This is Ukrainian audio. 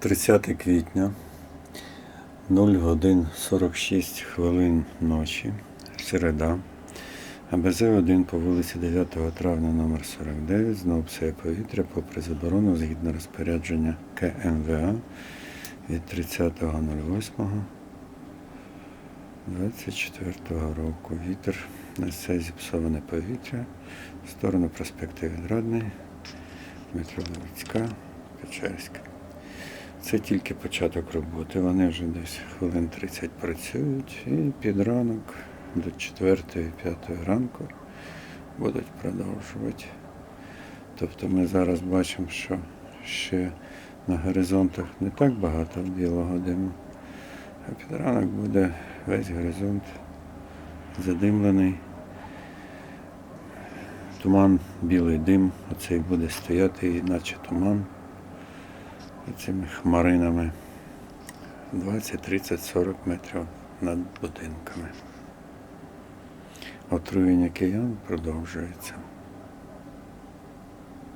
30 квітня, 0 годин 46 хвилин ночі, середа. АБЗ-1 по вулиці 9 травня номер 49 знову псує повітря попри заборону згідно розпорядження КМВА від 30.08. року вітер несе зіпсоване повітря в сторону проспекту Відрадний, метро Левицька, Печерська. Це тільки початок роботи. Вони вже десь хвилин 30 працюють і під ранок до 4-5 ранку будуть продовжувати. Тобто ми зараз бачимо, що ще на горизонтах не так багато білого диму, а під ранок буде весь горизонт задимлений. Туман, білий дим, оцей буде стояти, наче туман цими хмаринами 20, 30, 40 метрів над будинками. Отруєння киян продовжується.